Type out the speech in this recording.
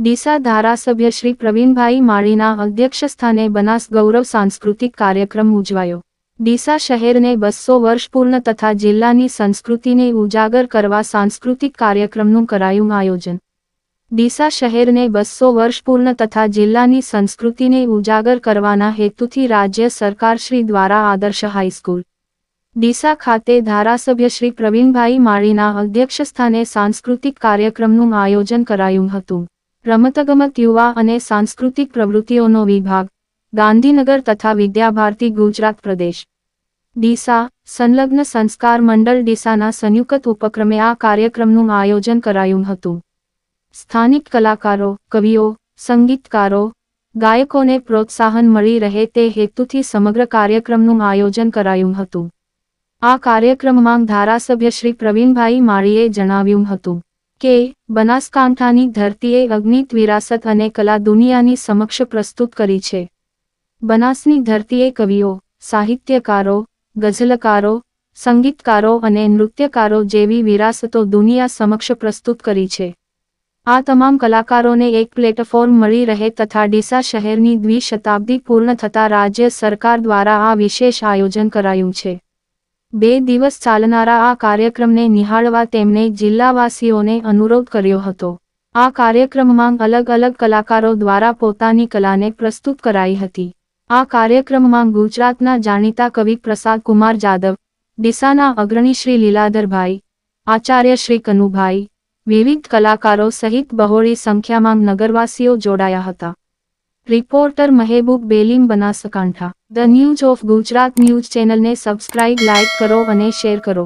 ડીસા ધારાસભ્ય શ્રી પ્રવીણભાઈ માળીના અધ્યક્ષસ્થાને બનાસ ગૌરવ સાંસ્કૃતિક કાર્યક્રમ ઉજવાયો. ડીસા શહેરને બસો વર્ષ પૂર્ણ તથા જિલ્લાની સંસ્કૃતિને ઉજાગર કરવા સાંસ્કૃતિક કાર્યક્રમનું કરાયું આયોજન. ડીસા શહેરને બસો વર્ષ પૂર્ણ તથા જિલ્લાની સંસ્કૃતિને ઉજાગર કરવાના હેતુથી રાજ્ય સરકાર શ્રી દ્વારા આદર્શ હાઈસ્કૂલ. ડીસા ખાતે ધારાસભ્ય શ્રી પ્રવીણભાઈ માળીના અધ્યક્ષસ્થાને સાંસ્કૃતિક કાર્યક્રમનું આયોજન કરાયું હતું. રમતગમત યુવા અને સાંસ્કૃતિક પ્રવૃત્તિઓનો વિભાગ, ગાંધીનગર તથા વિદ્યાભારતી ગુજરાત પ્રદેશ. ડીસા, સંલગ્ન સંસ્કાર મંડળ ડીસાના સંયુક્ત ઉપક્રમે આ કાર્યક્રમનું આયોજન કરાયું હતું. સ્થાનિક કલાકારો, કવિઓ, સંગીતકારો, ગાયકોને પ્રોત્સાહન મળી રહે તે હેતુથી સમગ્ર કાર્યક્રમનું આયોજન કરાયું હતું. આ કાર્યક્રમમાં ધારાસભ્ય શ્રી પ્રવીણભાઈ માળીએ જણાવ્યું હતું. કે બનાસકાંઠાની ધરતીએ અગ્નિત વિરાસત અને કલા દુનિયાની સમક્ષ પ્રસ્તુત કરી છે. બનાસની ધરતીએ કવિઓ, સાહિત્યકારો, ગઝલકારો, સંગીતકારો અને નૃત્યકારો જેવી વિરાસતો દુનિયા સમક્ષ પ્રસ્તુત કરી છે. આ તમામ કલાકારોને એક પ્લેટફોર્મ મળી રહે તથા ડીસા શહેરની દ્વિશતાબ્દી પૂર્ણ થતા રાજ્ય સરકાર દ્વારા આ વિશેષ આયોજન કરાયું છે. બે દિવસ ચાલનારા આ કાર્યક્રમને નિહાળવા તેમણે જિલ્લાવાસીઓને અનુરોધ કર્યો હતો. આ કાર્યક્રમમાં અલગ અલગ કલાકારો દ્વારા પોતાની કલાને પ્રસ્તુત કરાઈ હતી. આ કાર્યક્રમમાં ગુજરાતના જાણીતા કવિ પ્રસાદ કુમાર જાદવ, ડીસાના અગ્રણી શ્રી લીલાધરભાઈ, આચાર્ય શ્રી કનુભાઈ, વિવિધ કલાકારો સહિત બહોળી સંખ્યામાં નગરવાસીઓ જોડાયા હતા. Reporter Mehboob Belim Banaskantha. The news of Gujarat news ચેનલને સબસ્ક્રાઇબ લાઇક કરો અને શેર કરો.